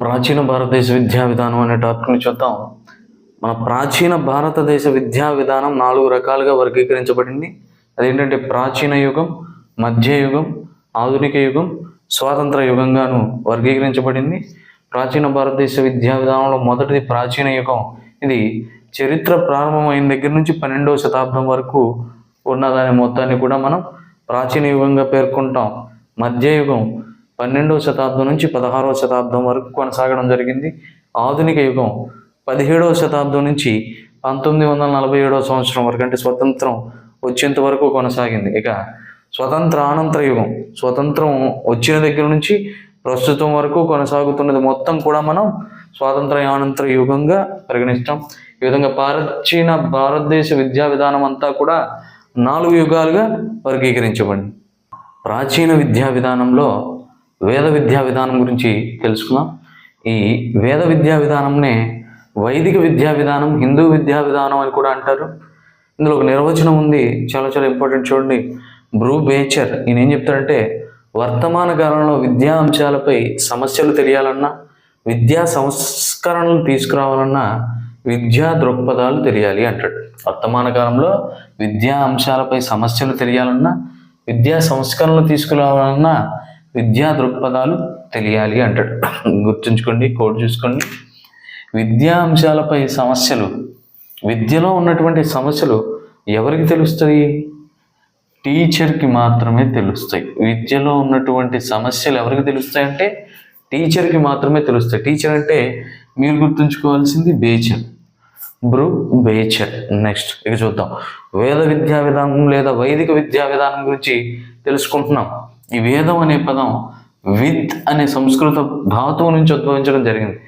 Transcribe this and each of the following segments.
ప్రాచీన భారతదేశ విద్యా విధానం అనే టాపిక్ని చూద్దాం. మన ప్రాచీన భారతదేశ విద్యా విధానం నాలుగు రకాలుగా వర్గీకరించబడింది. అదేంటంటే ప్రాచీన యుగం మధ్య యుగం ఆధునిక యుగం స్వాతంత్ర యుగంగాను వర్గీకరించబడింది. ప్రాచీన భారతదేశ విద్యా విధానంలో మొదటిది ప్రాచీన యుగం. ఇది చరిత్ర ప్రారంభమైన దగ్గర నుంచి పన్నెండవ శతాబ్దం వరకు ఉన్న దాని మొత్తాన్ని కూడా మనం ప్రాచీన యుగంగా పేర్కొంటాం. మధ్యయుగం పన్నెండవ శతాబ్దం నుంచి పదహారవ శతాబ్దం వరకు కొనసాగడం జరిగింది. ఆధునిక యుగం పదిహేడవ శతాబ్దం నుంచి పంతొమ్మిది వందల నలభై ఏడవ సంవత్సరం వరకు అంటే స్వతంత్రం వచ్చేంత వరకు కొనసాగింది. ఇక స్వతంత్ర అనంతర యుగం స్వతంత్రం వచ్చిన దగ్గర నుంచి ప్రస్తుతం వరకు కొనసాగుతున్నది మొత్తం కూడా మనం స్వాతంత్ర అనంతర యుగంగా పరిగణిస్తాం. ఈ విధంగా ప్రాచీన భారతదేశ విద్యా విధానం అంతా కూడా నాలుగు యుగాలుగా వర్గీకరించబడింది. ప్రాచీన విద్యా విధానంలో వేద విద్యా విధానం గురించి తెలుసుకున్నాం ఈ వేద విద్యా విధానంనే వైదిక విద్యా విధానం హిందూ విద్యా విధానం అని కూడా అంటారు. ఇందులో ఒక నిర్వచనం ఉంది చాలా చాలా ఇంపార్టెంట్ చూడండి. బ్రూ బేచర్ ఈయన ఏం చెప్తాడంటే వర్తమాన కాలంలో విద్యా అంశాలపై సమస్యలు తెలియాలన్నా విద్యా సంస్కరణలు తీసుకురావాలన్నా విద్యా దృక్పథాలు తెలియాలి అంటాడు. వర్తమాన కాలంలో విద్యా అంశాలపై సమస్యలు తెలియాలన్నా విద్యా సంస్కరణలు తీసుకురావాలన్నా విద్యా దృక్పథాలు తెలియాలి అంటాడు. గుర్తుంచుకోండి కోడ్ చూసుకోండి. విద్యా అంశాలపై సమస్యలు విద్యలో ఉన్నటువంటి సమస్యలు ఎవరికి తెలుస్తాయి? టీచర్కి మాత్రమే తెలుస్తాయి. విద్యలో ఉన్నటువంటి సమస్యలు ఎవరికి తెలుస్తాయి అంటే టీచర్కి మాత్రమే తెలుస్తాయి. టీచర్ అంటే మీరు గుర్తుంచుకోవాల్సింది బేచర్. బ్రూ బేచర్. నెక్స్ట్ ఇక చూద్దాం. వేద విద్యా విధానం లేదా వైదిక విద్యా విధానం గురించి తెలుసుకుంటున్నాం. ఈ వేదం అనే పదం విద్ అనే సంస్కృత ధాతువు నుంచి ఉద్భవించడం జరిగింది.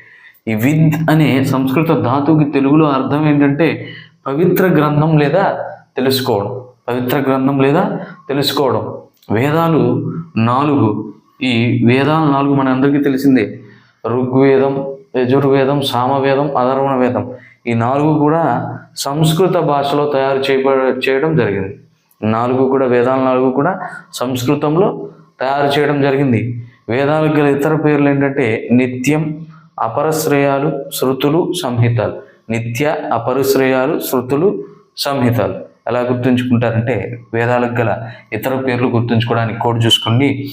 ఈ విద్ అనే సంస్కృత ధాతువుకి తెలుగులో అర్థం ఏంటంటే పవిత్ర గ్రంథం లేదా తెలుసుకోవడం. పవిత్ర గ్రంథం లేదా తెలుసుకోవడం. వేదాలు నాలుగు. ఈ వేదాలు నాలుగు మన అందరికీ తెలిసిందే. ఋగ్వేదం యజుర్వేదం సామవేదం అధర్వణ వేదం. ఈ నాలుగు కూడా సంస్కృత భాషలో తయారు చేయబ చేయడం జరిగింది. నాలుగు కూడా వేదాలు నాలుగు కూడా సంస్కృతంలో తయారు చేయడం జరిగింది. వేదాలకు గల ఇతర పేర్లు ఏంటంటే నిత్యం అపరశ్రేయాలు శృతులు సంహితాలు. నిత్య అపరిశ్రేయాలు శృతులు సంహితాలు. ఎలా గుర్తుంచుకుంటారంటే వేదాలకు గల ఇతర పేర్లు గుర్తుంచుకోవడానికి కోడ్ చూసుకోండి.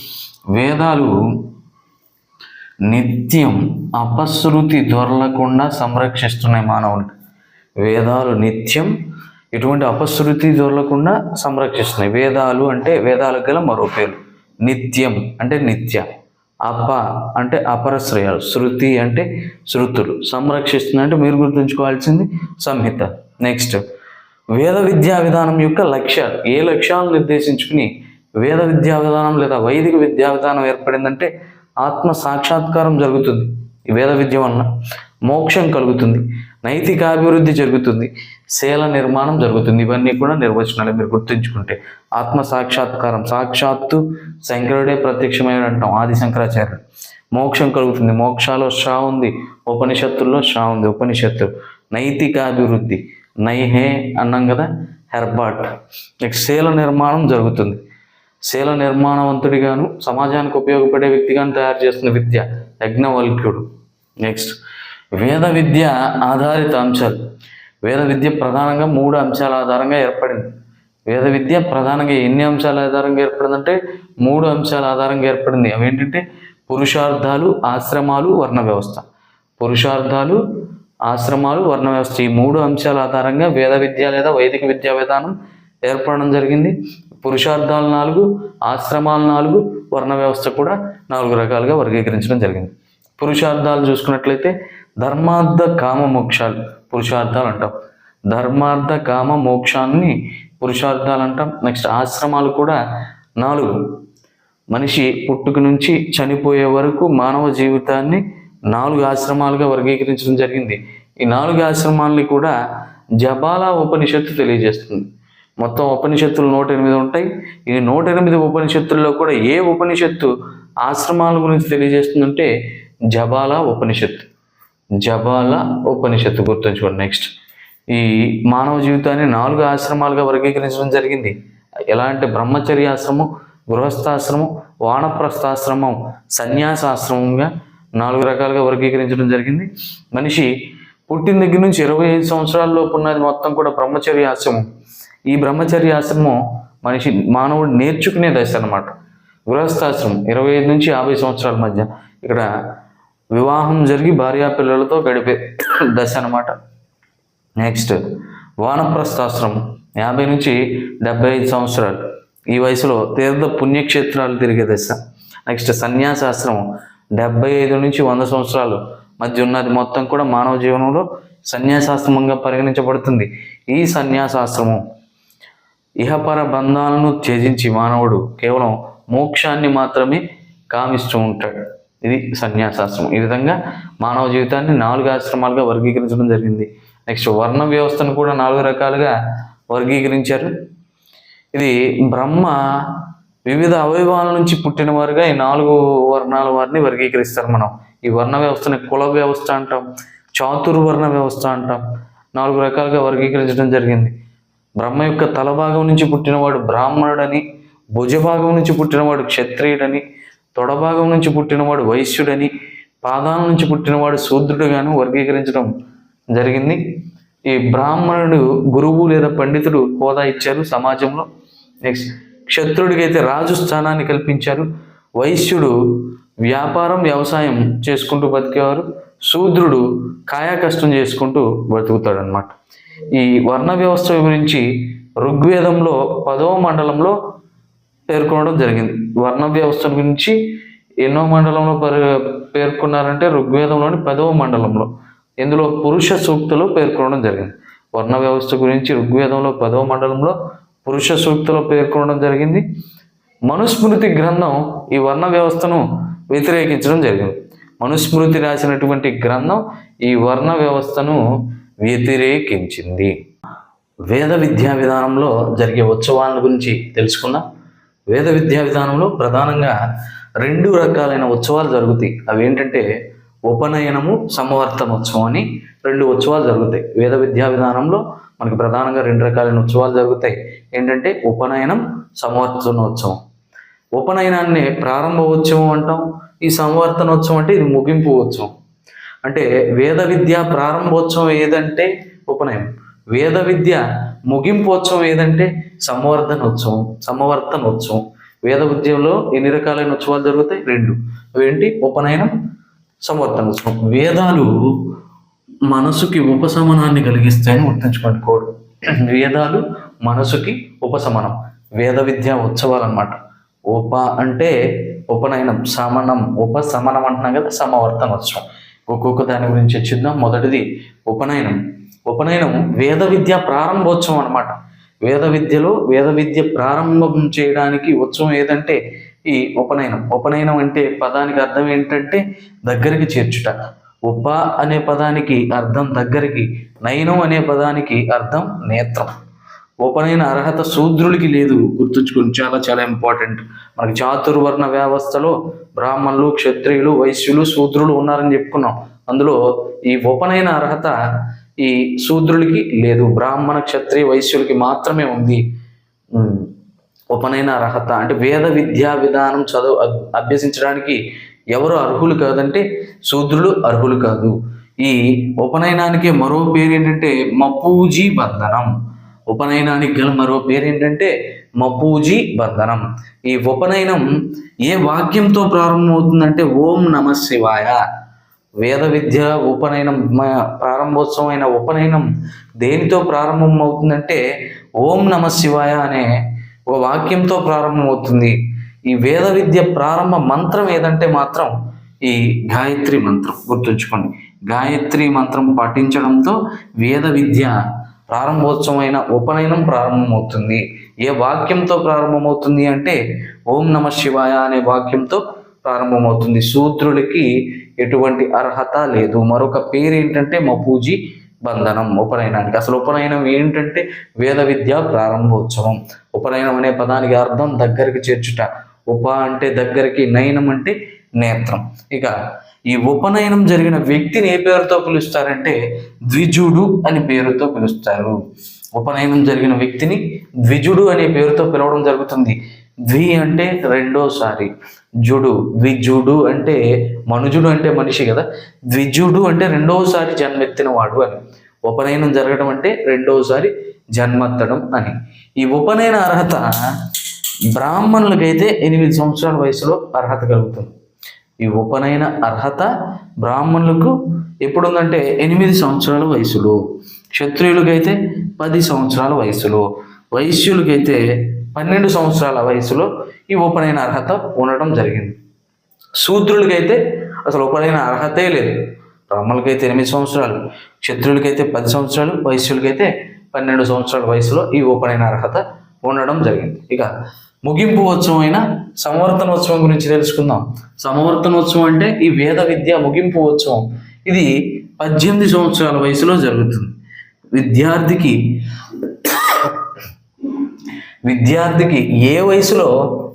వేదాలు నిత్యం అపశృతి దొరలకుండా సంరక్షిస్తున్నాయి మానవుని వేదాలు నిత్యం ఇటువంటి అపశృతి దొరలకుండా సంరక్షిస్తున్నాయి. వేదాలు అంటే వేదాలకు గల మరో పేరు. నిత్యం అంటే నిత్య. అప అంటే అపరశ్రయాలు. శృతి అంటే శృతులు. సంరక్షిస్తుంది అంటే మీరు గుర్తుంచుకోవాల్సింది సంహిత. నెక్స్ట్ వేద విద్యా విధానం యొక్క లక్ష్యాలు ఏ లక్ష్యాలను నిర్దేశించుకుని వేద విద్యా విధానం లేదా వైదిక విద్యా విధానం ఏర్పడిందంటే ఆత్మ సాక్షాత్కారం జరుగుతుంది. వేద విద్య వలన మోక్షం కలుగుతుంది. నైతికాభివృద్ధి జరుగుతుంది. శీల నిర్మాణం జరుగుతుంది. ఇవన్నీ కూడా నిర్వచనాలు మీరు గుర్తుంచుకుంటే. ఆత్మ సాక్షాత్కారం. సాక్షాత్తు శంకరుడే ప్రత్యక్షమైన అంటాం ఆది శంకరాచార్యుడు. మోక్షం కలుగుతుంది. మోక్షాలో షా ఉంది. ఉపనిషత్తుల్లో షా ఉంది. ఉపనిషత్తు. నైతికాభివృద్ధి. నైహే అన్నాం కదా హెర్బాట్ నెక్స్ట్ శీల నిర్మాణం జరుగుతుంది. శీల నిర్మాణవంతుడిగాను సమాజానికి ఉపయోగపడే వ్యక్తిగాను తయారు చేస్తున్న విద్య యజ్ఞవల్క్యుడు. నెక్స్ట్ వేద విద్య ఆధారిత అంశాలు. వేద విద్య ప్రధానంగా మూడు అంశాల ఆధారంగా ఏర్పడింది. వేద విద్య ప్రధానంగా ఎన్ని అంశాల ఆధారంగా ఏర్పడిందంటే మూడు అంశాల ఆధారంగా ఏర్పడింది. అవి ఏంటంటే పురుషార్థాలు ఆశ్రమాలు వర్ణ వ్యవస్థ. పురుషార్థాలు ఆశ్రమాలు వర్ణ వ్యవస్థ. ఈ మూడు అంశాల ఆధారంగా వేద విద్య లేదా వైదిక విద్యా విధానం ఏర్పడడం జరిగింది. పురుషార్థాలు నాలుగు ఆశ్రమాలు నాలుగు వర్ణ వ్యవస్థ కూడా నాలుగు రకాలుగా వర్గీకరించడం జరిగింది. పురుషార్థాలు చూసుకున్నట్లయితే ధర్మార్థ కామ మోక్షాలు పురుషార్థాలు అంటాం. ధర్మార్థ కామ మోక్షాన్ని పురుషార్థాలు అంటాం. నెక్స్ట్ ఆశ్రమాలు కూడా నాలుగు. మనిషి పుట్టుక నుంచి చనిపోయే వరకు మానవ జీవితాన్ని నాలుగు ఆశ్రమాలుగా వర్గీకరించడం జరిగింది. ఈ నాలుగు ఆశ్రమాలని కూడా జబాలా ఉపనిషత్తు తెలియజేస్తుంది. మొత్తం ఉపనిషత్తులు నూట ఎనిమిది ఉంటాయి. ఈ నూట ఎనిమిది ఉపనిషత్తుల్లో కూడా ఏ ఉపనిషత్తు ఆశ్రమాల గురించి తెలియజేస్తుందంటే జబాలా ఉపనిషత్తు. జబాలా ఉపనిషత్తు గుర్తుంచుకోండి నెక్స్ట్. ఈ మానవ జీవితాన్ని నాలుగు ఆశ్రమాలుగా వర్గీకరించడం జరిగింది. ఎలా అంటే బ్రహ్మచర్యాశ్రమం గృహస్థాశ్రమం వానప్రస్థాశ్రమం సన్యాసాశ్రమంగా నాలుగు రకాలుగా వర్గీకరించడం జరిగింది. మనిషి పుట్టిన దగ్గర నుంచి ఇరవై ఐదు సంవత్సరాల్లోపు ఉన్నది మొత్తం కూడా బ్రహ్మచర్య ఆశ్రమం ఈ బ్రహ్మచర్య ఆశ్రమం మనిషి మానవుడు నేర్చుకునే దశ అన్నమాట. గృహస్థాశ్రమం ఇరవై ఐదు నుంచి యాభై సంవత్సరాల మధ్య. ఇక్కడ వివాహం జరిగి భార్యా పిల్లలతో గడిపే దశ అన్నమాట. నెక్స్ట్ వానప్రస్థాశ్రమం యాభై నుంచి డెబ్బై ఐదు సంవత్సరాలు. ఈ వయసులో తీర్థ పుణ్యక్షేత్రాలు తిరిగే దశ. నెక్స్ట్ సన్యాసాశ్రమం. డెబ్బై ఐదు నుంచి వంద సంవత్సరాలు. మధ్య ఉన్నది మొత్తం కూడా మానవ జీవనంలో సన్యాసాశ్రమంగా పరిగణించబడుతుంది. ఈ సన్యాసాశ్రమం ఇహపర బంధాలను త్యజించి మానవుడు కేవలం మోక్షాన్ని మాత్రమే కామిస్తూ ఉంటాడు. ఇది సన్యాసాశ్రమం. ఈ విధంగా మానవ జీవితాన్ని నాలుగు ఆశ్రమాలుగా వర్గీకరించడం జరిగింది. నెక్స్ట్ వర్ణ వ్యవస్థను కూడా నాలుగు రకాలుగా వర్గీకరించారు. ఇది బ్రహ్మ వివిధ అవయవాల నుంచి పుట్టిన వారుగా ఈ నాలుగు వర్ణాల వారిని వర్గీకరిస్తారు మనం. ఈ వర్ణ వ్యవస్థని కుల వ్యవస్థ అంటాం చాతుర్వర్ణ వ్యవస్థ అంటాం. నాలుగు రకాలుగా వర్గీకరించడం జరిగింది. బ్రహ్మ యొక్క తల భాగం నుంచి పుట్టినవాడు బ్రాహ్మణుడని భుజభాగం నుంచి పుట్టినవాడు క్షత్రియుడని తొడభాగం నుంచి పుట్టినవాడు వైశ్యుడని పాదాల నుంచి పుట్టినవాడు శూద్రుడుగాను వర్గీకరించడం జరిగింది. ఈ బ్రాహ్మణుడు గురువు లేదా పండితుడు హోదా ఇచ్చారు సమాజంలో. నెక్స్ట్ క్షత్రుడికి అయితే రాజు స్థానాన్ని కల్పించారు. వైశ్యుడు వ్యాపారం వ్యవసాయం చేసుకుంటూ బతికేవారు. శూద్రుడు కాయా కష్టం చేసుకుంటూ బతుకుతాడు అనమాట ఈ వర్ణ వ్యవస్థ గురించి ఋగ్వేదంలో పదవ మండలంలో పేర్కొనడం జరిగింది. వర్ణ వ్యవస్థ గురించి ఎన్నో మండలంలో పరి పేర్కొన్నారంటే ఋగ్వేదంలోని పదవ మండలంలో. ఇందులో పురుష సూక్తులో పేర్కొనడం జరిగింది. వర్ణ వ్యవస్థ గురించి ఋగ్వేదంలో పదవ మండలంలో పురుష సూక్తులో పేర్కొనడం జరిగింది. మనుస్మృతి గ్రంథం ఈ వర్ణ వ్యవస్థను వ్యతిరేకించడం జరిగింది. మనుస్మృతి రాసినటువంటి గ్రంథం ఈ వర్ణ వ్యవస్థను వ్యతిరేకించింది. వేద విద్యా విధానంలో జరిగే ఉత్సవాల గురించి తెలుసుకుందాం. వేద విద్యా విధానంలో ప్రధానంగా రెండు రకాలైన ఉత్సవాలు జరుగుతాయి. అవి ఏంటంటే ఉపనయనము సమవర్తనోత్సవం అని రెండు ఉత్సవాలు జరుగుతాయి. వేద విద్యా విధానంలో మనకి ప్రధానంగా రెండు రకాలైన ఉత్సవాలు జరుగుతాయి. ఏంటంటే ఉపనయనం సమవర్తనోత్సవం. ఉపనయనాన్ని ప్రారంభ ఉత్సవం అంటాం. ఈ సంవర్తనోత్సవం అంటే ఇది ముగింపు ఉత్సవం. అంటే వేద విద్య ప్రారంభోత్సవం ఏదంటే ఉపనయనం. వేద విద్య ముగింపోత్సవం ఏదంటే సమవర్ధన ఉత్సవం సమవర్తన ఉత్సవం వేద విద్యలో ఎన్ని రకాలైన ఉత్సవాలు జరుగుతాయి? రెండు. అవేంటి? ఉపనయనం సంవర్తనోత్సవం వేదాలు మనసుకి ఉపశమనాన్ని కలిగిస్తాయని గుర్తుంచుకోండి. కోడు. వేదాలు మనసుకి ఉపశమనం. వేద విద్య ఉత్సవాలు అన్నమాట ఉప అంటే ఉపనయనం సమనం. ఉపశమనం అంటున్నాం కదా సమవర్తనోత్సవం ఒక్కొక్క దాని గురించి చర్చిద్దాం మొదటిది ఉపనయనం. ఉపనయనం వేద విద్య ప్రారంభోత్సవం అనమాట వేద విద్యలో వేద విద్య ప్రారంభం చేయడానికి ఉత్సవం ఏదంటే ఈ ఉపనయనం. ఉపనయనం అంటే పదానికి అర్థం ఏంటంటే దగ్గరికి చేర్చుట. ఉప అనే పదానికి అర్థం దగ్గరికి నయనం అనే పదానికి అర్థం నేత్రం. ఉపనయన అర్హత శూద్రులకి లేదు గుర్తుంచుకుని చాలా చాలా ఇంపార్టెంట్. మనకి చాతుర్వర్ణ వ్యవస్థలో బ్రాహ్మణులు క్షత్రియులు వైశ్యులు శూద్రులు ఉన్నారని చెప్పుకున్నాం. అందులో ఈ ఉపనయన అర్హత ఈ శూద్రులకి లేదు బ్రాహ్మణ క్షత్రియ వైశ్యులకి మాత్రమే ఉంది. ఉపనయన అర్హత. అంటే వేద విద్యా విధానం చదువు అభ్యసించడానికి ఎవరు అర్హులు కాదంటే శూద్రులు అర్హులు కాదు. ఈ ఉపనయనానికి మరో పేరు ఏంటంటే మపూజీ బంధనం. ఉపనయనానికి గల మరో పేరు ఏంటంటే మపూజీ బంధనం. ఈ ఉపనయనం ఏ వాక్యంతో ప్రారంభమవుతుందంటే ఓం నమ శివాయ. వేద విద్య ఉపనయనం ప్రారంభోత్సవం అయిన ఉపనయనం దేనితో ప్రారంభం అవుతుందంటే ఓం నమ శివాయ అనే ఒక వాక్యంతో ప్రారంభమవుతుంది. ఈ వేద విద్య ప్రారంభ మంత్రం ఏదంటే మాత్రం ఈ గాయత్రి మంత్రం. గుర్తుంచుకోండి. గాయత్రి మంత్రం పాటించడంతో వేద విద్య ప్రారంభోత్సవమైన ఉపనయనం ప్రారంభమవుతుంది. ఏ వాక్యంతో ప్రారంభమవుతుంది అంటే ఓం నమ శివాయ అనే వాక్యంతో ప్రారంభమవుతుంది. శూద్రులకి ఎటువంటి అర్హత లేదు. మరొక పేరు ఏంటంటే మపూజీ బంధనం ఉపనయనానికి. అసలు ఉపనయనం ఏంటంటే వేద విద్య ప్రారంభోత్సవం. ఉపనయనం అనే పదానికి అర్థం దగ్గరికి చేర్చుట. ఉప అంటే దగ్గరికి నయనం అంటే నేత్రం. ఇక ఈ ఉపనయనం జరిగిన వ్యక్తిని ఏ పేరుతో పిలుస్తారంటే ద్విజుడు అని పేరుతో పిలుస్తారు. ఉపనయనం జరిగిన వ్యక్తిని ద్విజుడు అనే పేరుతో పిలవడం జరుగుతుంది. ద్వి అంటే రెండోసారి. జుడు ద్విజుడు అంటే మనుజుడు అంటే మనిషి కదా. ద్విజుడు అంటే రెండోసారి జన్మెత్తిన వాడు అని. ఉపనయనం జరగడం అంటే రెండోసారి జన్మెత్తడం అని. ఈ ఉపనయన అర్హత బ్రాహ్మణులకైతే ఎనిమిది సంవత్సరాల వయసులో అర్హత కలుగుతుంది. ఈ ఉపనయన అర్హత బ్రాహ్మణులకు ఎప్పుడుందంటే ఎనిమిది సంవత్సరాల వయసులో. క్షత్రియులకైతే పది సంవత్సరాల వయసులో వైశ్యులకైతే పన్నెండు సంవత్సరాల వయసులో ఈ ఉపనయన అర్హత ఉండడం జరిగింది. శూద్రులకైతే అసలు ఉపనయన అర్హతే లేదు. బ్రాహ్మణులకైతే ఎనిమిది సంవత్సరాలు క్షత్రులకైతే పది సంవత్సరాలు వైశ్యులకైతే పన్నెండు సంవత్సరాల వయసులో ఈ ఉపనయన అర్హత ఉండడం జరిగింది. ఇక ముగింపు ఉత్సవం అయిన సంవర్తనోత్సవం గురించి తెలుసుకుందాం. సంవర్తనోత్సవం అంటే ఈ వేద విద్య ముగింపు ఉత్సవం. ఇది పద్దెనిమిది సంవత్సరాల వయసులో జరుగుతుంది. విద్యార్థికి విద్యార్థికి ఏ వయసులో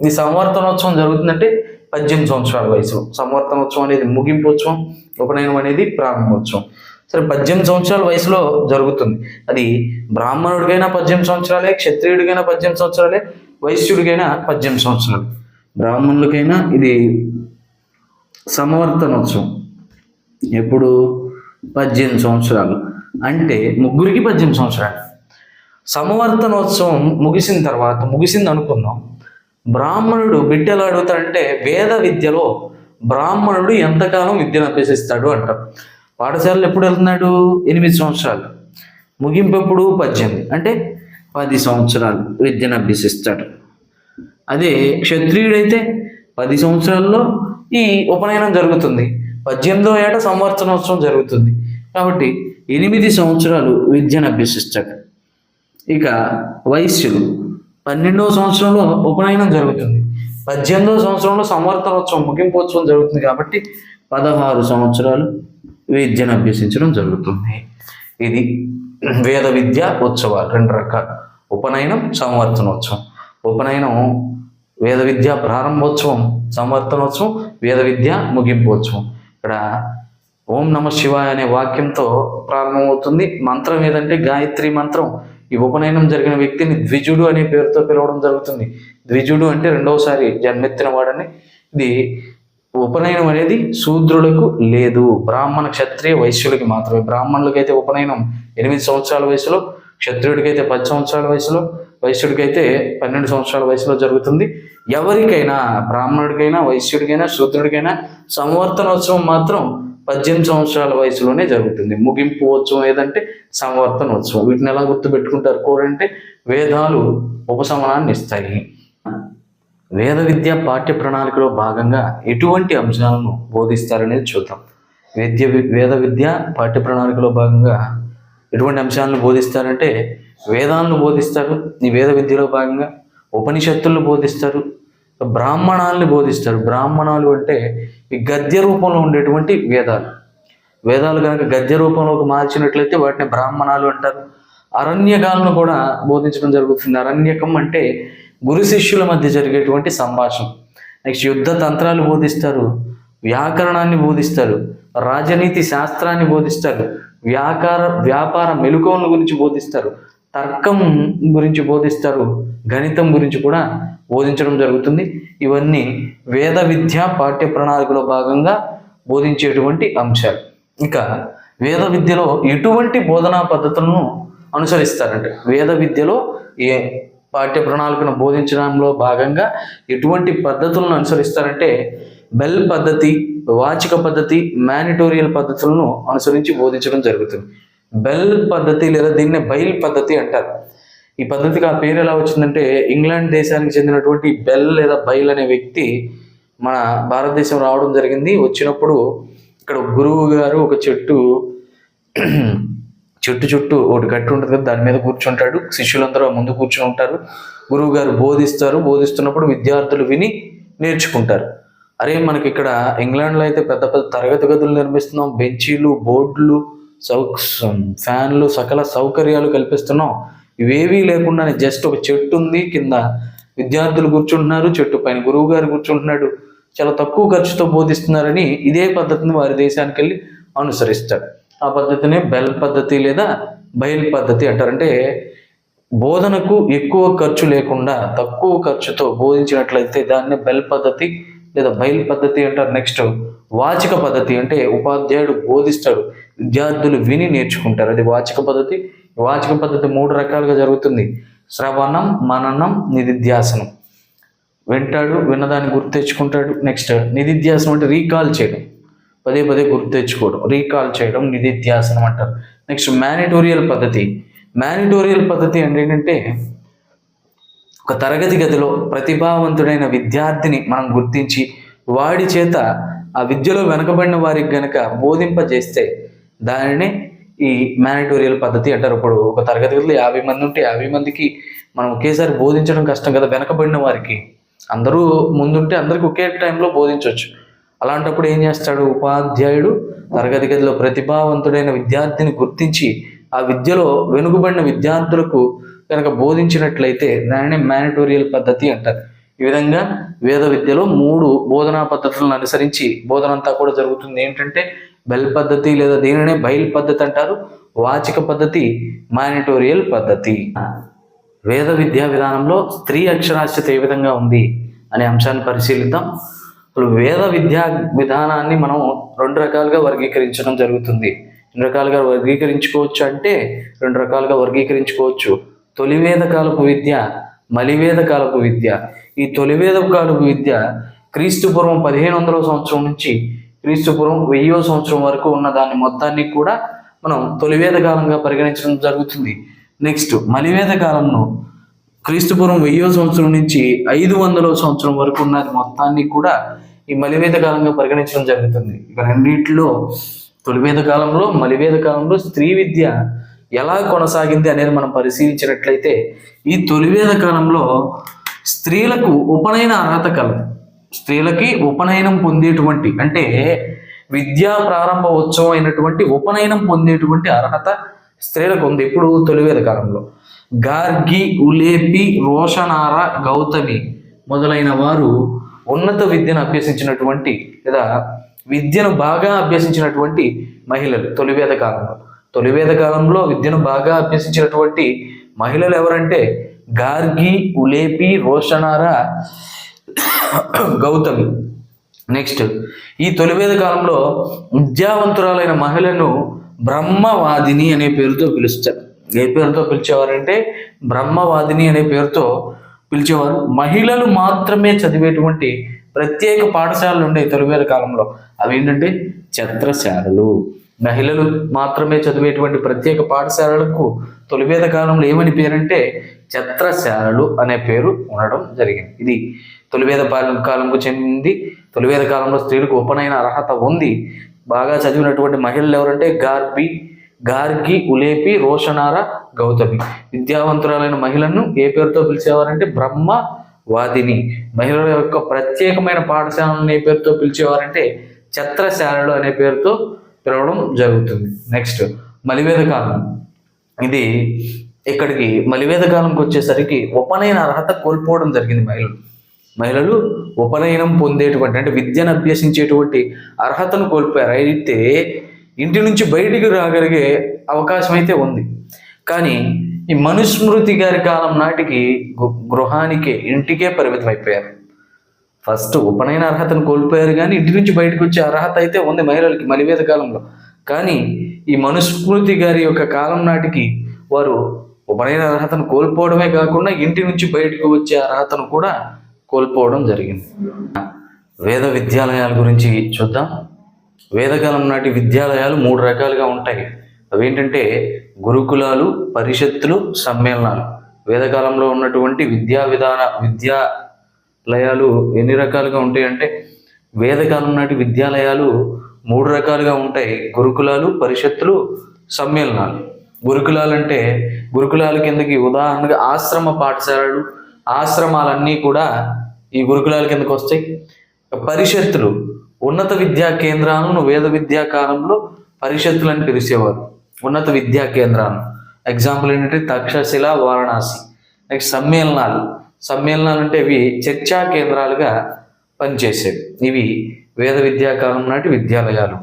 ఈ సంవర్తనోత్సవం జరుగుతుందంటే పద్దెనిమిది సంవత్సరాల వయసు. సంవర్తనోత్సవం అనేది ముగింపు ఉత్సవం ఉపనయనం అనేది ప్రారంభోత్సవం. సరే పద్దెనిమిది సంవత్సరాల వయసులో జరుగుతుంది. అది బ్రాహ్మణుడికైనా పద్దెనిమిది సంవత్సరాలే క్షత్రియుడికైనా పద్దెనిమిది సంవత్సరాలే వైశ్యుడికైనా పద్దెనిమిది సంవత్సరాలు. బ్రాహ్మణులకైనా ఇది సమవర్తనోత్సవం ఎప్పుడు? పద్దెనిమిది సంవత్సరాలు. అంటే ముగ్గురికి పద్దెనిమిది సంవత్సరాలు. సమవర్తనోత్సవం ముగిసిన తర్వాత ముగిసింది అనుకుందాం. బ్రాహ్మణుడు బిడ్డలు అడుగుతాడంటే వేద విద్యలో బ్రాహ్మణుడు ఎంతకాలం విద్యను అభ్యసిస్తాడు అంటారు. పాఠశాలలో ఎప్పుడు వెళ్తున్నాడు? ఎనిమిది సంవత్సరాలు. ముగింపు ఎప్పుడు పద్దెనిమిది. అంటే పది సంవత్సరాలు విద్యను అభ్యసిస్తాడు. అదే క్షత్రియుడైతే పది సంవత్సరాల్లో ఈ ఉపనయనం జరుగుతుంది. పద్దెనిమిదో ఏట సంవర్తనోత్సవం జరుగుతుంది. కాబట్టి ఎనిమిది సంవత్సరాలు విద్యను అభ్యసిస్తాడు. ఇక వయస్సులు. పన్నెండవ సంవత్సరంలో ఉపనయనం జరుగుతుంది. పద్దెనిమిదవ సంవత్సరంలో సంవర్తనోత్సవం ముగింపోత్సవం జరుగుతుంది కాబట్టి పదహారు సంవత్సరాలు విద్యను అభ్యసించడం జరుగుతుంది. ఇది వేద విద్య ఉత్సవాలు రెండు రకాలు. ఉపనయనం సంవర్తనోత్సవం ఉపనయనం వేద విద్య ప్రారంభోత్సవం సంవర్తనోత్సవం వేద విద్య ముగింపోత్సవం. ఇక్కడ ఓం నమ శివాయ అనే వాక్యంతో ప్రారంభమవుతుంది. మంత్రం ఏదంటే గాయత్రి మంత్రం. ఈ ఉపనయనం జరిగిన వ్యక్తిని ద్విజుడు అనే పేరుతో పిలవడం జరుగుతుంది. ద్విజుడు అంటే రెండవసారి జన్మెత్తిన వాడని. ఇది ఉపనయనం అనేది శూద్రులకు లేదు. బ్రాహ్మణ క్షత్రియ వైశ్యులకి మాత్రమే. బ్రాహ్మణులకైతే ఉపనయనం ఎనిమిది సంవత్సరాల వయసులో క్షత్రియుడికైతే పది సంవత్సరాల వయసులో వైశ్యుడికైతే పన్నెండు సంవత్సరాల వయసులో జరుగుతుంది. ఎవరికైనా బ్రాహ్మణుడికైనా వైశ్యుడికైనా శూద్రుడికైనా సంవర్తనోత్సవం మాత్రం పద్దెనిమిది సంవత్సరాల వయసులోనే జరుగుతుంది. ముగింపు ఉత్సవం ఏదంటే సంవర్తనోత్సవం వీటిని ఎలా గుర్తుపెట్టుకుంటారు కూడా వేదాలు ఉపశమనాన్ని ఇస్తాయి. వేద విద్య పాఠ్య ప్రణాళికలో భాగంగా ఎటువంటి అంశాలను బోధిస్తారనేది చూద్దాం. విద్య వేద విద్య పాఠ్య ప్రణాళికలో భాగంగా ఎటువంటి అంశాలను బోధిస్తారంటే వేదాలను బోధిస్తారు ఈ వేద విద్యలో భాగంగా ఉపనిషత్తులను బోధిస్తారు బ్రాహ్మణాలను బోధిస్తారు. బ్రాహ్మణాలు అంటే ఈ గద్య రూపంలో ఉండేటువంటి వేదాలు. వేదాలు కనుక గద్య రూపంలోకి మార్చినట్లయితే వాటిని బ్రాహ్మణాలు అంటారు. అరణ్యకాలను కూడా బోధించడం జరుగుతుంది. అరణ్యకం అంటే గురు శిష్యుల మధ్య జరిగేటువంటి సంభాషణ. నెక్స్ట్ యుద్ధ తంత్రాలు బోధిస్తారు. వ్యాకరణాన్ని బోధిస్తారు. రాజనీతి శాస్త్రాన్ని బోధిస్తారు. వ్యాపార వ్యాపార మెలకువల గురించి బోధిస్తారు. తర్కం గురించి బోధిస్తారు గణితం గురించి కూడా బోధించడం జరుగుతుంది. ఇవన్నీ వేద విద్య పాఠ్య ప్రణాళికలో భాగంగా బోధించేటువంటి అంశాలు. ఇక వేద విద్యలో ఎటువంటి బోధనా పద్ధతులను అనుసరిస్తారంటే వేద విద్యలో ఏ పాఠ్య ప్రణాళికను బోధించడంలో భాగంగా ఎటువంటి పద్ధతులను అనుసరిస్తారంటే బెల్ పద్ధతి వాచిక పద్ధతి మానిటోరియల్ పద్ధతులను అనుసరించి బోధించడం జరుగుతుంది. బెల్ పద్ధతి లేదా దీన్నే బైల్ పద్ధతి అంటారు. ఈ పద్ధతికి ఆ పేరు ఎలా వచ్చిందంటే ఇంగ్లాండ్ దేశానికి చెందినటువంటి బెల్ లేదా బైల్ అనే వ్యక్తి మన భారతదేశం రావడం జరిగింది. వచ్చినప్పుడు ఇక్కడ గురువు గారు ఒక చెట్టు చెట్టు చుట్టూ ఒకటి గట్టి ఉంటుంది కదా దాని మీద కూర్చుంటాడు. శిష్యులందరూ ముందు కూర్చుని ఉంటారు. గురువు గారు బోధిస్తారు. బోధిస్తున్నప్పుడు విద్యార్థులు విని నేర్చుకుంటారు. అరే మనకి ఇక్కడ ఇంగ్లాండ్లో అయితే పెద్ద పెద్ద తరగతి గదులు నిర్మిస్తున్నాం. బెంచీలు బోర్డులు సౌ ఫ్యాన్లు సకల సౌకర్యాలు కల్పిస్తున్నాం. ఇవేవీ లేకుండానే జస్ట్ ఒక చెట్టు ఉంది కింద. విద్యార్థులు కూర్చుంటున్నారు చెట్టు పైన గురువు గారు కూర్చుంటున్నాడు. చాలా తక్కువ ఖర్చుతో బోధిస్తున్నారని ఇదే పద్ధతిని వారి దేశానికి వెళ్ళి అనుసరిస్తారు. ఆ పద్ధతినే బెల్ పద్ధతి లేదా బయల్ పద్ధతి అంటారు అంటే బోధనకు ఎక్కువ ఖర్చు లేకుండా తక్కువ ఖర్చుతో బోధించినట్లయితే దాన్ని బెల్ పద్ధతి లేదా బయల్ పద్ధతి అంటారు. నెక్స్ట్ వాచిక పద్ధతి అంటే ఉపాధ్యాయుడు బోధిస్తాడు. విద్యార్థులు విని నేర్చుకుంటారు. అది వాచిక పద్ధతి. వాచిక పద్ధతి మూడు రకాలుగా జరుగుతుంది. శ్రవణం మననం నిధిధ్యాసనం. వింటాడు విన్నదాన్ని గుర్తు తెచ్చుకుంటాడు. నెక్స్ట్ నిధిధ్యాసనం అంటే రీకాల్ చేయడం. పదే పదే గుర్తు తెచ్చుకోవడం. రీకాల్ చేయడం నిధిధ్యాసనం అంటారు. నెక్స్ట్ మేనిటోరియల్ పద్ధతి. మేనిటోరియల్ పద్ధతి అంటే ఏంటంటే ఒక తరగతి గదిలో ప్రతిభావంతుడైన విద్యార్థిని మనం గుర్తించి వాడి చేత ఆ విద్యలో వెనకబడిన వారికి గనక బోధింపజేస్తే దానిని ఈ మేనిటోరియల్ పద్ధతి అంటారు. ఇప్పుడు ఒక తరగతి గదిలో యాభై మంది ఉంటే యాభై మందికి మనం ఒకేసారి బోధించడం కష్టం కదా వెనకబడిన వారికి. అందరూ ముందుంటే అందరికి ఒకే టైంలో బోధించవచ్చు అలాంటప్పుడు ఏం చేస్తాడు ఉపాధ్యాయుడు? తరగతి గదిలో ప్రతిభావంతుడైన విద్యార్థిని గుర్తించి ఆ విద్యలో వెనుకబడిన విద్యార్థులకు కనుక బోధించినట్లయితే దానిని మేనిటోరియల్ పద్ధతి అంటారు. ఈ విధంగా వేద విద్యలో మూడు బోధనా పద్ధతులను అనుసరించి బోధన అంతా కూడా జరుగుతుంది. ఏంటంటే బెల్ పద్ధతి లేదా దీనినే బయల్ పద్ధతి అంటారు? వాచిక పద్ధతి మానిటోరియల్ పద్ధతి. వేద విద్యా విధానంలో స్త్రీ అక్షరాస్యత ఏ విధంగా ఉంది అనే అంశాన్ని పరిశీలిద్దాం. ఇప్పుడు వేద విద్యా విధానాన్ని మనం రెండు రకాలుగా వర్గీకరించడం జరుగుతుంది. రెండు రకాలుగా వర్గీకరించుకోవచ్చు అంటే రెండు రకాలుగా వర్గీకరించుకోవచ్చు. తొలివేద కాలపు విద్య మలివేద కాలపు విద్య. ఈ తొలివేద కాలపు విద్య క్రీస్తు పూర్వం పదిహేను వందల సంవత్సరం నుంచి క్రీస్తుపురం వెయ్యో సంవత్సరం వరకు ఉన్న దాని మొత్తాన్ని కూడా మనం తొలివేద కాలంగా పరిగణించడం జరుగుతుంది. నెక్స్ట్ మలివేద కాలంలో క్రీస్తుపూర్వం వెయ్యో సంవత్సరం నుంచి ఐదు వందల సంవత్సరం వరకు ఉన్నది మొత్తాన్ని కూడా ఈ మలివేద కాలంగా పరిగణించడం జరుగుతుంది. ఇక రెండిట్లో తొలివేద కాలంలో మలివేద కాలంలో స్త్రీ విద్య ఎలా కొనసాగింది అనేది మనం పరిశీలించినట్లయితే ఈ తొలివేద కాలంలో స్త్రీలకు ఉపనయన అర్హత కలదు. స్త్రీలకి ఉపనయనం పొందేటువంటి అంటే విద్యా ప్రారంభ ఉత్సవం అయినటువంటి ఉపనయనం పొందేటువంటి అర్హత స్త్రీలకు ఉంది. ఇప్పుడు తొలివేద కాలంలో గార్గి ఉలేపి రోషనార గౌతమి మొదలైన వారు ఉన్నత విద్యను అభ్యసించినటువంటి లేదా విద్యను బాగా అభ్యసించినటువంటి మహిళలు తొలివేద కాలంలో తొలివేద కాలంలో విద్యను బాగా అభ్యసించినటువంటి మహిళలు ఎవరంటే గార్గి ఉలేపి రోషనార గౌతమి. నెక్స్ట్ ఈ తొలివేద కాలంలో విద్యావంతురాలైన మహిళను బ్రహ్మవాదిని అనే పేరుతో పిలుస్తారు. ఏ పేరుతో పిలిచేవారంటే బ్రహ్మవాదిని అనే పేరుతో పిలిచేవారు. మహిళలు మాత్రమే చదివేటువంటి ప్రత్యేక పాఠశాలలు ఉండే తొలివేద కాలంలో. అవి ఏంటంటే ఛత్రశాలలు. మహిళలు మాత్రమే చదివేటువంటి ప్రత్యేక పాఠశాలలకు తొలివేద కాలంలో ఏమని పేరంటే ఛత్రశాలలు అనే పేరు ఉండడం జరిగింది. ఇది తొలివేద కాలంకు చెందింది. తొలివేద కాలంలో స్త్రీలకు ఉపనయన అర్హత ఉంది. బాగా చదివినటువంటి మహిళలు ఎవరంటే గార్బి గార్గి ఉలేపి రోషనార గౌతమి. విద్యావంతురాలైన మహిళను ఏ పేరుతో పిలిచేవారంటే బ్రహ్మ వాదిని మహిళల యొక్క ప్రత్యేకమైన పాఠశాలను ఏ పేరుతో పిలిచేవారంటే ఛత్రశాలలు అనే పేరుతో పిలవడం జరుగుతుంది. నెక్స్ట్ మలివేద కాలం. ఇది ఇక్కడికి మలివేద కాలంకి వచ్చేసరికి ఉపనయన అర్హత కోల్పోవడం జరిగింది మహిళలు. మహిళలు ఉపనయనం పొందేటువంటి అంటే విద్యను అభ్యసించేటువంటి అర్హతను కోల్పోయారు. అయితే ఇంటి నుంచి బయటికి రాగలిగే అవకాశం అయితే ఉంది. కానీ ఈ మనుస్మృతి గారి కాలం నాటికి గు- గృహానికే ఇంటికే పరిమితం అయిపోయారు ఫస్ట్ ఉపనయన అర్హతను కోల్పోయారు కానీ ఇంటి నుంచి బయటకు వచ్చే అర్హత అయితే ఉంది మహిళలకి మలివేద కాలంలో. కానీ ఈ మనుస్మృతి గారి యొక్క కాలం నాటికి వారు ఉపనయన అర్హతను కోల్పోవడమే కాకుండా ఇంటి నుంచి బయటకు వచ్చే అర్హతను కూడా కోల్పోవడం జరిగింది. వేద విద్యాలయాల గురించి చూద్దాం. వేదకాలం నాటి విద్యాలయాలు మూడు రకాలుగా ఉంటాయి. అవేంటంటే గురుకులాలు పరిషత్తులు సమ్మేళనాలు. వేదకాలంలో ఉన్నటువంటి విద్యా విధాన విద్యాలయాలు ఎన్ని రకాలుగా ఉంటాయి అంటే వేదకాలం నాటి విద్యాలయాలు మూడు రకాలుగా ఉంటాయి. గురుకులాలు పరిషత్తులు సమ్మేళనాలు. గురుకులాలు అంటే గురుకులాల కిందకి ఉదాహరణగా ఆశ్రమ పాఠశాలలు ఆశ్రమాలన్నీ కూడా ఈ గురుకులాల కిందకి వస్తాయి పరిషత్తులు ఉన్నత విద్యా కేంద్రాలను వేద విద్యా కాలంలో పరిషత్తులని పిలిచేవారు. ఉన్నత విద్యా కేంద్రాలు. ఎగ్జాంపుల్ ఏంటంటే తక్షశిల వారణాసి. నెక్స్ట్ సమ్మేళనాలు. సమ్మేళనాలు అంటే ఇవి చర్చా కేంద్రాలుగా పనిచేసేవి. ఇవి వేద విద్యా కాలం నాటి విద్యాలయాలు.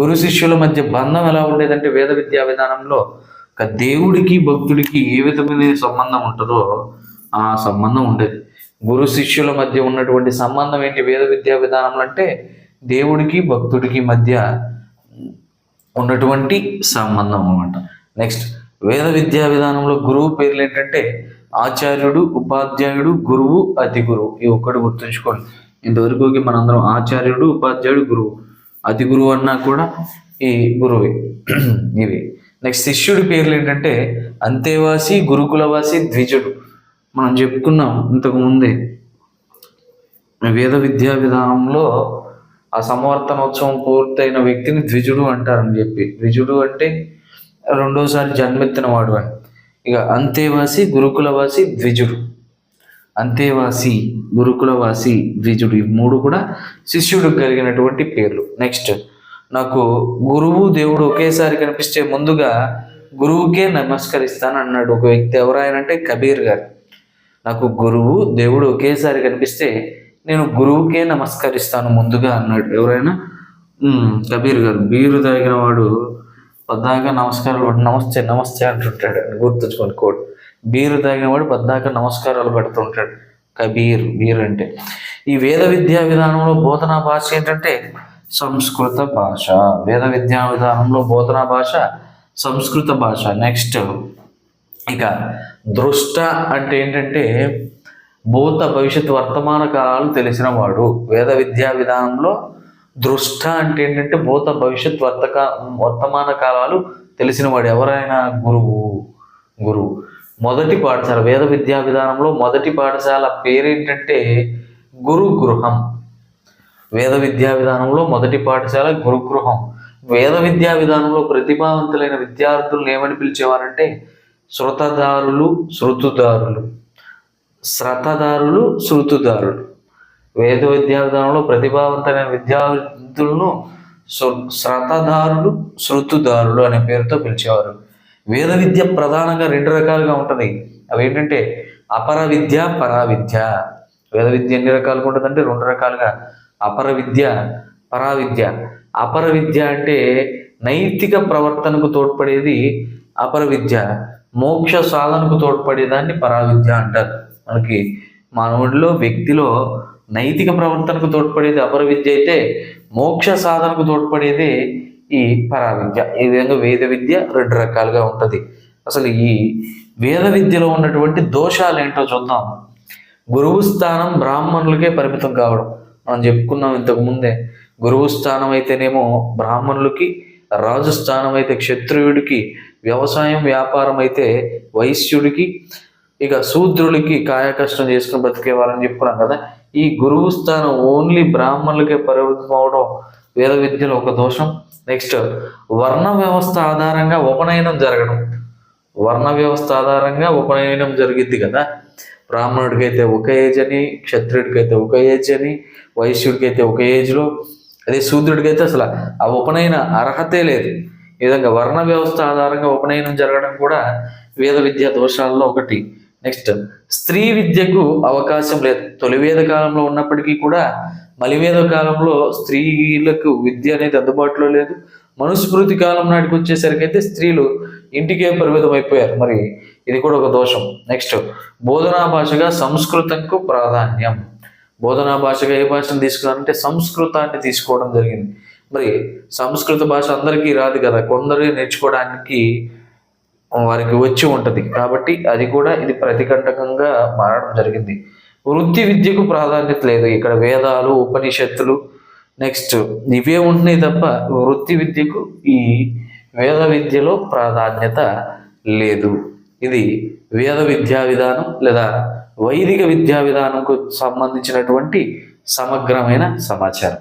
గురు శిష్యుల మధ్య బంధం ఎలా ఉండేదంటే వేద విద్యా విధానంలో దేవుడికి భక్తుడికి ఏ విధమైన సంబంధం ఉంటుందో ఆ సంబంధం ఉండేది. గురు శిష్యుల మధ్య ఉన్నటువంటి సంబంధం ఏంటి? వేద విద్యా విధానంలో అంటే దేవుడికి భక్తుడికి మధ్య ఉన్నటువంటి సంబంధం అనమాట నెక్స్ట్ వేద విద్యా విధానంలో గురువు పేర్లు ఏంటంటే ఆచార్యుడు ఉపాధ్యాయుడు గురువు అతి గురువు ఈ ఒక్కటి గుర్తుంచుకోండి. ఇంతవరకు మనందరం ఆచార్యుడు ఉపాధ్యాయుడు గురువు. అతి గురువు అన్నా కూడా ఈ గురువే. ఇవి. నెక్స్ట్ శిష్యుడి పేర్లు ఏంటంటే అంతేవాసి గురుకులవాసి ద్విజుడు. మనం చెప్పుకున్నాం ఇంతకు ముందే. వేద విద్యా విధానంలో ఆ సమవర్తనోత్సవం పూర్తయిన వ్యక్తిని ద్విజుడు అంటారని చెప్పి. ద్విజుడు అంటే రెండోసారి జన్మెత్తిన వాడు అని. ఇక అంతేవాసి గురుకులవాసి ద్విజుడు. అంతేవాసి గురుకులవాసి ద్విజుడు ఈ మూడు కూడా శిష్యుడికి కలిగినటువంటి పేర్లు. నెక్స్ట్ నాకు గురువు దేవుడు ఒకేసారి కనిపిస్తే ముందుగా గురువుకే నమస్కరిస్తాను అన్నాడు ఒక వ్యక్తి. ఎవరాయనంటే కబీర్ గారు. నాకు గురువు దేవుడు ఒకేసారి కనిపిస్తే నేను గురువుకే నమస్కరిస్తాను ముందుగా అన్నాడు. ఎవరైనా? కబీర్ గారు బీరు తాగిన వాడు పద్దాక నమస్కారాలు నమస్తే నమస్తే అంటుంటాడు. అని గుర్తుంచుకోండి కోడ్. బీరు తాగిన వాడు పద్దాక నమస్కారాలు పెడుతుంటాడు. కబీర్ బీర్ అంటే. ఈ వేద విద్యా విధానంలో బోధనా భాష ఏంటంటే సంస్కృత భాష. వేద విద్యా విధానంలో బోధనా భాష సంస్కృత భాష. నెక్స్ట్ ఇక దృష్ట అంటే ఏంటంటే భూత భవిష్యత్ వర్తమాన కాలాలు తెలిసిన వాడు. వేద విద్యా విధానంలో దృష్ట అంటే ఏంటంటే భూత భవిష్యత్ వర్తక వర్తమాన కాలాలు తెలిసిన వాడు. ఎవరైనా గురువు గురువు మొదటి పాఠశాల వేద విద్యా విధానంలో మొదటి పాఠశాల పేరేంటంటే గురుగృహం. వేద విద్యా విధానంలో మొదటి పాఠశాల గురుగృహం. వేద విద్యా విధానంలో ప్రతిభావంతులైన విద్యార్థులను ఏమని పిలిచేవారంటే శృతదారులు శృతుదారులు. శ్రతదారులు శృతుదారులు. వేద విద్యా విధానంలో ప్రతిభావంతమైన విద్యార్థులను శ్రతదారులు శృతుదారులు అనే పేరుతో పిలిచేవారు. వేద విద్య ప్రధానంగా రెండు రకాలుగా ఉంటుంది. అవి ఏంటంటే అపర విద్య పరా విద్య వేద విద్య ఎన్ని రకాలుగా ఉంటుందంటే రెండు రకాలుగా. అపర విద్య పరా విద్య అపర విద్య అంటే నైతిక ప్రవర్తనకు తోడ్పడేది అపర విద్య. మోక్ష సాధనకు తోడ్పడేదాన్ని పరావిద్య అంటారు. మనకి మానవుడిలో వ్యక్తిలో నైతిక ప్రవర్తనకు తోడ్పడేది అపర విద్య అయితే మోక్ష సాధనకు తోడ్పడేది ఈ పరావిద్య. ఈ విధంగా వేద విద్య రెండు రకాలుగా ఉంటుంది. అసలు ఈ వేద విద్యలో ఉన్నటువంటి దోషాలు ఏంటో చూద్దాం. గురువు స్థానం బ్రాహ్మణులకే పరిమితం కావడం. మనం చెప్పుకున్నాం ఇంతకు ముందే. గురువు స్థానం అయితేనేమో బ్రాహ్మణులకి రాజు స్థానం అయితే క్షత్రియుడికి వ్యవసాయం వ్యాపారం అయితే వైశ్యుడికి ఇక శూద్రులకి కాయకష్టం చేసుకుని బతికే వాళ్ళని చెప్పుకున్నాం కదా. ఈ గురువు స్థానం ఓన్లీ బ్రాహ్మణులకే పరిమితం అవడం వేద విద్యలో ఒక దోషం. నెక్స్ట్ వర్ణ వ్యవస్థ ఆధారంగా ఉపనయనం జరగడం. వర్ణ వ్యవస్థ ఆధారంగా ఉపనయనం జరిగిద్ది కదా. బ్రాహ్మణుడికైతే ఒక ఏజ్ అని క్షత్రుడికైతే ఒక ఏజ్ అని వైశ్యుడికైతే ఒక ఏజ్లో అదే శూద్రుడికైతే అసలు ఆ ఉపనయన అర్హతే లేదు. ఈ విధంగా వర్ణ వ్యవస్థ ఆధారంగా ఉపనయనం జరగడం కూడా వేద విద్యా దోషాల్లో ఒకటి. నెక్స్ట్ స్త్రీ విద్యకు అవకాశం లేదు. తొలి వేద కాలంలో ఉన్నప్పటికీ కూడా మలివేద కాలంలో స్త్రీలకు విద్య అనేది అందుబాటులో లేదు. మనుస్మృతి కాలం నాటికి వచ్చేసరికి అయితే స్త్రీలు ఇంటికే పరిమితం అయిపోయారు మరి ఇది కూడా ఒక దోషం. నెక్స్ట్ బోధనా భాషగా సంస్కృతంకు ప్రాధాన్యం. బోధనా భాషగా ఏ భాషను తీసుకున్నారంటే సంస్కృతాన్ని తీసుకోవడం జరిగింది. మరి సంస్కృత భాష అందరికీ రాదు కదా కొందరు నేర్చుకోవడానికి వారికి వచ్చి ఉంటుంది. కాబట్టి అది కూడా ఇది ప్రతికంటకంగా మారడం జరిగింది. వృత్తి విద్యకు ప్రాధాన్యత లేదు. ఇక్కడ వేదాలు ఉపనిషత్తులు నెక్స్ట్ ఇవే ఉంటున్నాయి తప్ప వృత్తి విద్యకు ఈ వేద విద్యలో ప్రాధాన్యత లేదు. ఇది వేద విద్యా విధానం లేదా వైదిక విద్యా విధానంకు సంబంధించినటువంటి సమగ్రమైన సమాచారం.